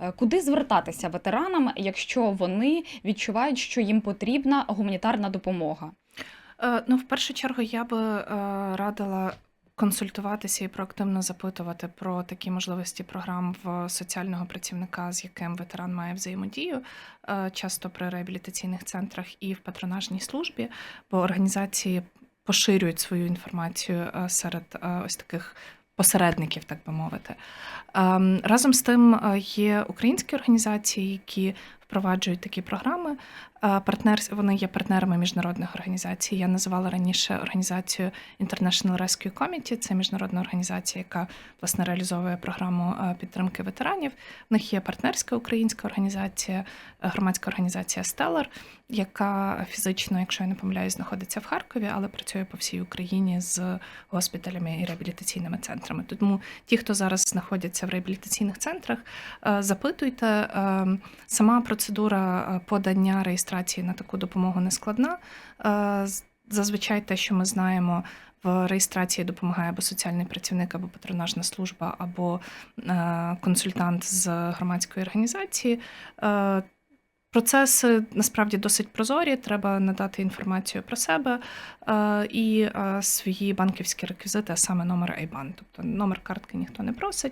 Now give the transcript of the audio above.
Е, Куди звертатися ветеранам, якщо вони відчувають, що їм потрібна гуманітарна допомога? Е, Ну, в першу чергу, я би е, радила консультуватися і проактивно запитувати про такі можливості програм в соціального працівника, з яким ветеран має взаємодію, часто при реабілітаційних центрах і в патронажній службі, бо організації поширюють свою інформацію серед ось таких. Посередників, так би мовити. Ем, Разом з тим е, є українські організації, які впроваджують такі програми. Е, Партнер, вони є партнерами міжнародних організацій. Я називала раніше організацію International Rescue Committee. Це міжнародна організація, яка власне реалізовує програму е, підтримки ветеранів. В них є партнерська українська організація, е, громадська організація Stellar, яка фізично, якщо я не помиляюсь, знаходиться в Харкові, але працює по всій Україні з госпіталями і реабілітаційними центрами. Тому ті, хто зараз знаходяться в реабілітаційних центрах, запитуйте. Е, Сама процедура е, подання реєстрації на таку допомогу не складна. Е, Зазвичай те, що ми знаємо. В реєстрації допомагає або соціальний працівник, або патронажна служба, або е, консультант з громадської організації. Процеси насправді досить прозорі. Треба надати інформацію про себе і свої банківські реквізити, а саме номер IBAN. Тобто номер картки ніхто не просить.